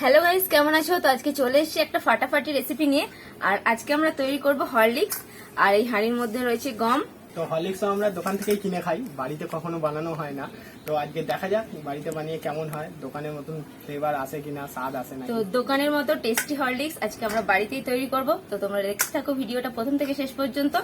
Hello guys কেমন আছো? তো আজকে চলে এসেছি একটা ফাটাফাটি রেসিপি নিয়ে। আর আজকে আমরা তৈরি করব হরলিক্স আর এই হাঁড়ির মধ্যে রয়েছে গম। তো হরলিক্স আমরা দোকান থেকেই কিনে খাই বাড়িতে কখনো বানানো হয় না। তো আজকে দেখা যাক বাড়িতে বানিয়ে কেমন হয় দোকানের মতন ফ্লেভার আসে কিনা স্বাদ আসে না তো দোকানের মতো টেস্টি হরলিক্স আজকে আমরা বাড়িতেই তৈরি করব। তো তোমরা দেখতে থাকো ভিডিওটা প্রথম থেকে শেষ পর্যন্ত।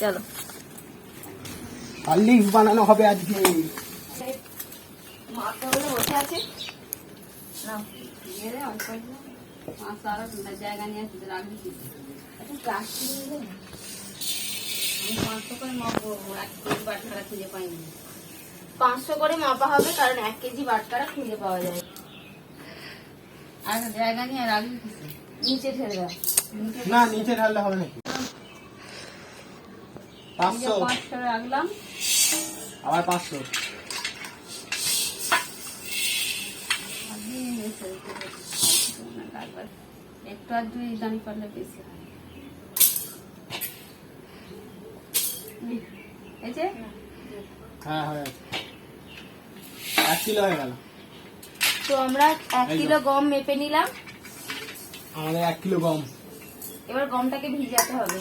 চলো। হরলিক্স বানানো হবে আজকে। মাছগুলো বসে আছে? নাও। জায়গা নিয়ে আসতে রাখবি একটু প্লাস্টিক নিয়ে আমি পাঁচশো করে মাপবো এক কেজি বাটখারা খুঁজে পাইনি পাঁচশো করে মাপা হবে কারণ এক কেজি বাটকারা খুঁজে পাওয়া যায় আর জায়গা নিয়ে রাখবি? নিচে ঠেলে দাও না নিচে ঢাললে হবে নাকি পাঁচশো পাঁচশো রাখলাম আবার পাঁচশো আর দিয়ে এসে রেখে দেবো। না, রাখবার। একটু আর দুই দামি করলে বেশি হয়। এই যে? হ্যাঁ হয়ে এক কিলো হয়ে গেল। তো আমরা এক কিলো গম মেপে নিলাম। আমাদের এক কিলো গম। এবার গমটাকে ভিজাতে হবে।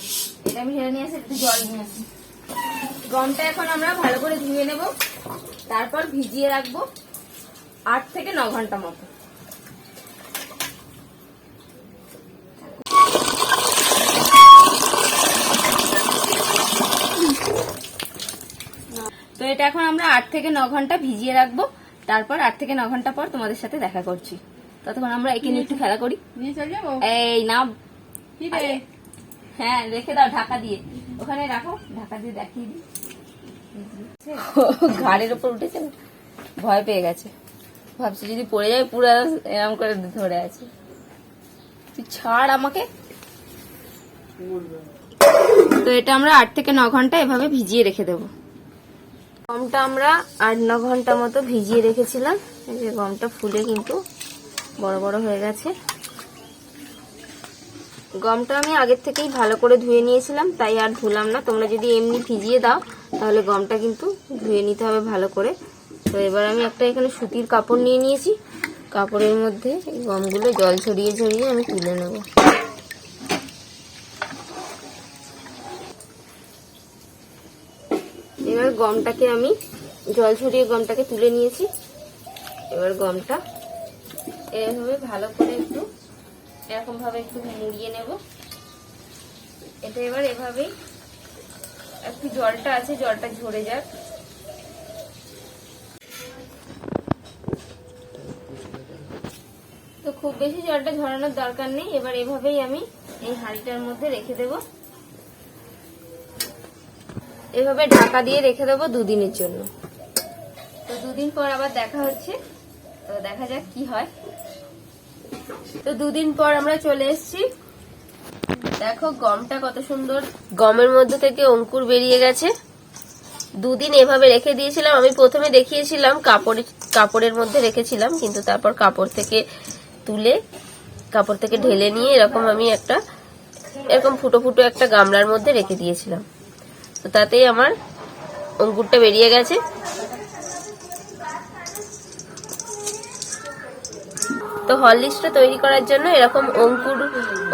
এটা নিয়ে আসি একটু জল নিয়ে আসি। গমটা এখন আমরা ভালো করে ধুয়ে নেব। তারপর ভিজিয়ে রাখব আট থেকে ন ঘণ্টা মতো। এটা এখন আমরা আট থেকে ন ঘণ্টা ভিজিয়ে রাখব। তারপর আট থেকে ন ঘণ্টা পর তোমাদের সাথে দেখা করছি। ততক্ষণ আমরা এখানে একটু খেলা করি। নিয়ে এই না হ্যাঁ রেখে দাও ঢাকা দিয়ে। ওখানে রাখো ঢাকা দিয়ে দেখিয়ে দিই। ঘাড়ের উপর উঠেছে। ভয় পেয়ে গেছে। ভাবছি যদি পড়ে যায় পুরো এরম করে ধরে আছে। তুই ছাড় আমাকে। তো এটা আমরা আট থেকে ন ঘণ্টা এভাবে ভিজিয়ে রেখে দেবো। গমটা আমরা আট ন ঘণ্টা মতো ভিজিয়ে রেখেছিলাম। এই যে গমটা ফুলে কিন্তু বড় বড় হয়ে গেছে। গমটা আমি আগের থেকেই ভালো করে ধুয়ে নিয়েছিলাম, তাই আর ধুলাম না। তোমরা যদি এমনি ভিজিয়ে দাও, তাহলে গমটা কিন্তু ধুয়ে নিতে হবে ভালো করে। তো এবার আমি একটা এখানে সুতির কাপড় নিয়ে নিয়েছি। কাপড়ের মধ্যে এই গমগুলো জল ছড়িয়ে ছড়িয়ে আমি তুলে নেব। গমটাকে আমি, জল ছড়িয়ে গমটাকে তুলে নিয়েছি। এবার গমটা এভাবে ভালো করে একটু এরকম ভাবে একটু মুড়িয়ে নেব। এটা এবার এভাবেই একটু জলটা আছে, জলটা ঝরে যাক। তো খুব বেশি জলটা ঝরানোর দরকার নেই। এবার এভাবেই আমি এই হাঁড়িটার মধ্যে রেখে দেব। এভাবে ঢাকা দিয়ে রেখে দেবো দুদিনের জন্য। তো দুদিন পর আবার দেখা হচ্ছে। তো দেখা যাক কি হয়। তো দুদিন পর আমরা চলে এসেছি। দেখো গমটা কত সুন্দর। গমের মধ্যে থেকে অঙ্কুর বেরিয়ে গেছে। দুদিন এভাবে রেখে দিয়েছিলাম। আমি প্রথমে দেখিয়েছিলাম কাপড় কাপড়ের মধ্যে রেখেছিলাম কিন্তু তারপর কাপড় থেকে তুলে কাপড় থেকে ঢেলে নিয়ে এরকম আমি একটা এরকম ফুটো ফুটো একটা গামলার মধ্যে রেখে দিয়েছিলাম। তো তাতেই আমার অঙ্কুরটা বেরিয়ে গেছে। তো হরলিক্সটা তৈরি করার জন্য এরকম অঙ্কুর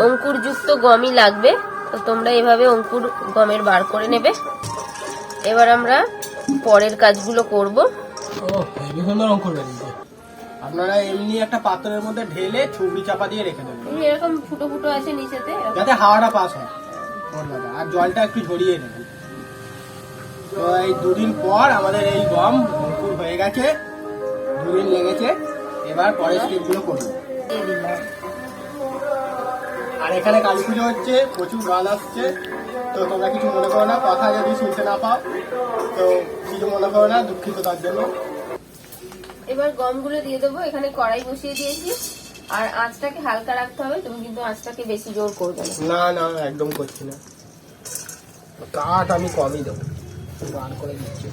অঙ্কুরযুক্ত গমই লাগবে। তো তোমরা এভাবে অঙ্কুর গমের বার করে নেবে। এবার আমরা পরের কাজগুলো করব। আপনারা এমনি একটা পাত্রের মধ্যে ঢেলে ছুবড়ি চাপা দিয়ে রেখে দেবেন। এরকম ফুটো ফুটো আছে নিচেতে। যাতে হাওয়াটা পাস হয়। আর জলটা একটু ঝরিয়ে নেবেন। তো এই দুদিন পর আমাদের এই গম অঙ্কুর হয়ে গেছে। দুদিন লেগেছে। এবার পরের স্টেপগুলো করব। আর এখানে কালী পুজো হচ্ছে প্রচুর গান আসছে। তো তোমরা কিছু মনে করো না কথা যদি শুনতে না পাও তো কিছু মনে করো না দুঃখিত তার জন্য। এবার গমগুলো দিয়ে দেবো এখানে কড়াই বসিয়ে দিয়েছি। আর আঁচটাকে হালকা রাখতে হবে তুমি কিন্তু আঁচটাকে বেশি জোর করবে না। না না একদম করছি না। কাঠ আমি কমই দেবো। গান করে দিচ্ছি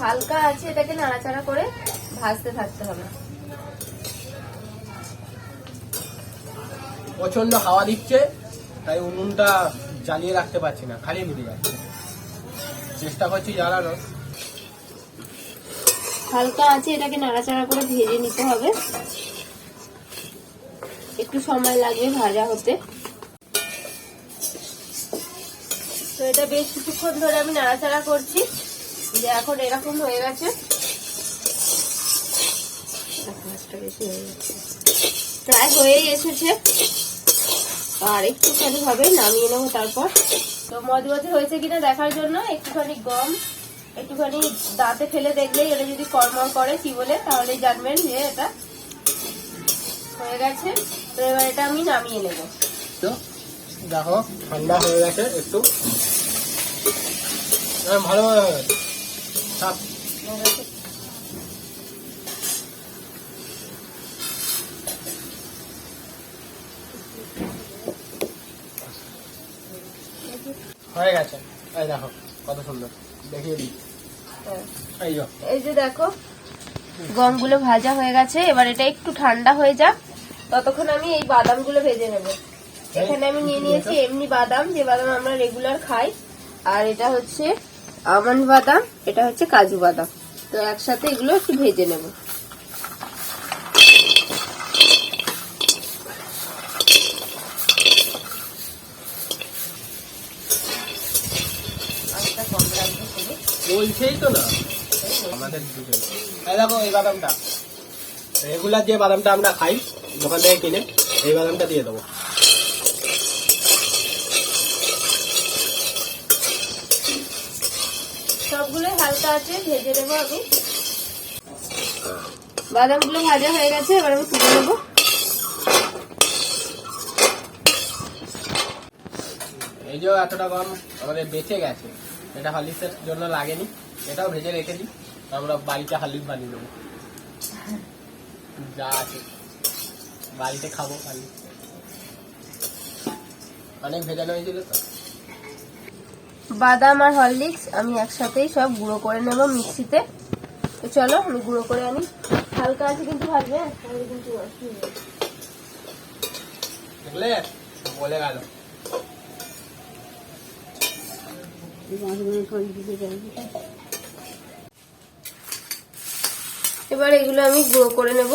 হালকা আছে এটাকে নাড়াচাড়া করে ভাজতে থাকতে হবে। প্রচণ্ড হাওয়া দিচ্ছে তাই উনুনটা জ্বালিয়ে রাখতে পারছি না খালি নিতে যাচ্ছে। চেষ্টা করছি জ্বালানো হালকা আছে এটাকে নাড়াচাড়া করে ভেজে নিতে হবে। একটু সময় লাগবে ভাজা হতে। এটা বেশ কিছুক্ষণ ধরে আমি নাড়াচাড়া করছি। যে এখন এরকম হয়ে গেছে। প্রায় হয়েই এসেছে। আর একটুখানি হবে, নামিয়ে নেব তারপর। তো মজমজে হয়েছে কিনা দেখার জন্য একটুখানি গম, একটুখানি দাঁতে ফেলে দেখলেই এটা যদি কর্মর করে, কি বলে তাহলে জানবেন যে এটা হয়ে গেছে। তো এবার এটা আমি নামিয়ে নেব। তো দেখো, ঠান্ডা হয়ে গেছে, একটু ভালো হয়ে গেছে হয়ে গেছে। এই দেখো কত সুন্দর। দেখিয়ে দিই। হ্যাঁ। এই যে। দেখো গমগুলো ভাজা হয়ে গেছে। এবার এটা একটু ঠান্ডা হয়ে যাক। ততক্ষণ আমি এই বাদামগুলো ভেজে নেব। এখানে আমি নিয়ে নিয়েছি এমনি বাদাম। যে বাদাম আমরা রেগুলার খাই আর এটা হচ্ছে আমন্ড বাদাম, এটা হচ্ছে কাজু বাদাম। তো একসাথে এগুলো একটু ভেজে নেব। বলছেই তো না। এই বাদামটা। রেগুলার যে বাদামটা আমরা খাই, দোকান থেকে কিনে, এই বাদামটা দিয়ে দেবো সবগুলোই হালকা আছে, ভেজে নেব আমি বাদামগুলো ভাজা হয়ে গেছে, এবার আমি তুলে নেব। এই যে এতটা গম আমাদের বেঁচে গেছে। এটা হলিক্সের জন্য লাগেনি, এটাও ভেজে রেখে দিই আমরা বাড়িতে হলিক্স বানিয়ে নেব। যা আছে। বাড়িতে খাব খালি অনেক ভেজানো হয়েছিল তো। বাদাম আর হরলিক্স আমি একসাথেই সব গুঁড়ো করে নেব মিক্সিতে। তো চলো আমি গুঁড়ো করে আনি। হালকা আছে কিন্তু ভাজবে হ্যাঁ? কিন্তু বলে গেল। এবার এগুলো আমি গুঁড়ো করে নেব।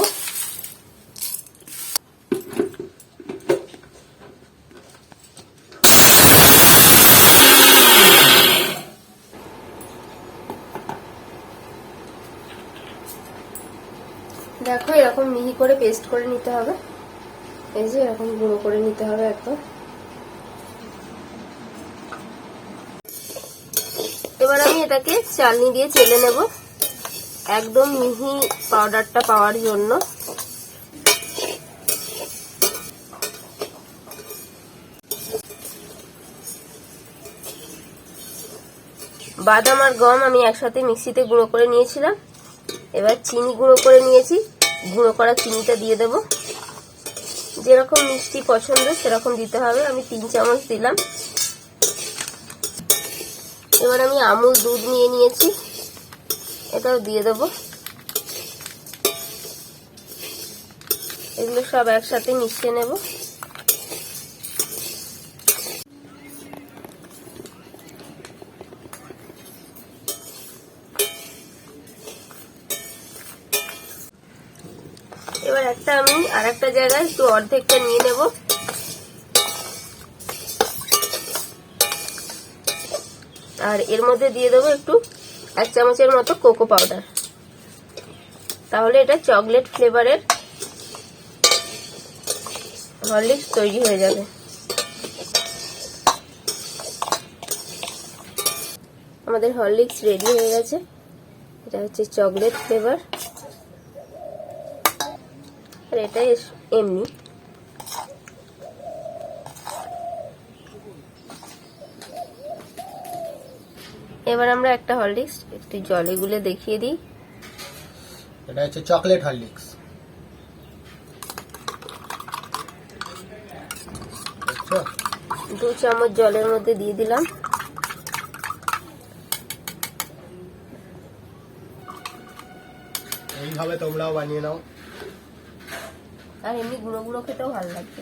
দেখো, এরকম মিহি করে পেস্ট করে নিতে হবে। এই যে, এরকম গুঁড়ো করে নিতে হবে একদম। এবার আমি এটাকে চালনি দিয়ে চেলে নেব। একদম মিহি পাউডারটা পাওয়ার জন্য। বাদাম আর গম আমি একসাথে মিক্সিতে গুঁড়ো করে নিয়েছিলাম। এবার চিনি গুঁড়ো করে নিয়েছি। গুঁড়ো করা চিনিটা দিয়ে দেব। যেরকম মিষ্টি পছন্দ সেরকম দিতে হবে। আমি তিন চামচ দিলাম। এবার আমি আমুল দুধ নিয়ে নিয়েছি। এটাও দিয়ে দেব। এগুলো সব একসাথে মিশিয়ে নেব এবার একটা আমি আর একটা জায়গায়। একটু অর্ধেকটা নিয়ে নেব। আর এর মধ্যে দিয়ে দেবো একটু এক চামচের মতো কোকো পাউডার। তাহলে এটা চকলেট ফ্লেভারের হরলিক্স তৈরি হয়ে যাবে। আমাদের হরলিক্স রেডি হয়ে গেছে। এটা হচ্ছে চকলেট ফ্লেভার। আর এটা এমনি। এবার আমরা একটা হরলিক্স একটু জলে গুলে দেখিয়ে দিই। এটা হচ্ছে চকলেট হরলিক্স। দু চামচ জলের মধ্যে দিয়ে দিলাম। এইভাবে তোমরাও বানিয়ে নাও। আর এমনি গুঁড়ো গুঁড়ো খেতেও ভালো লাগবে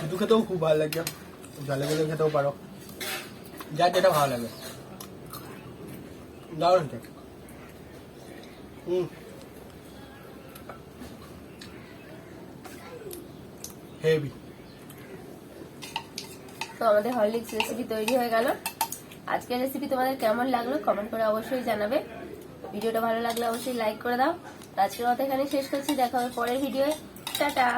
শুধু খেতেও খুব ভালো লাগে। জলে গেলে খেতেও পারো। যার যেটা ভালো লাগে। দারুণ খেতে। হুম হেভি তো আমাদের হরলিক্স রেসিপি তৈরি হয়ে গেল। আজকের রেসিপি তোমাদের কেমন লাগল কমেন্ট করে অবশ্যই জানাবে। ভিডিওটা ভালো লাগলে অবশ্যই লাইক করে দাও। আজকের মতো এখানে শেষ করছি। দেখা হবে পরের ভিডিওয়ে টাটা।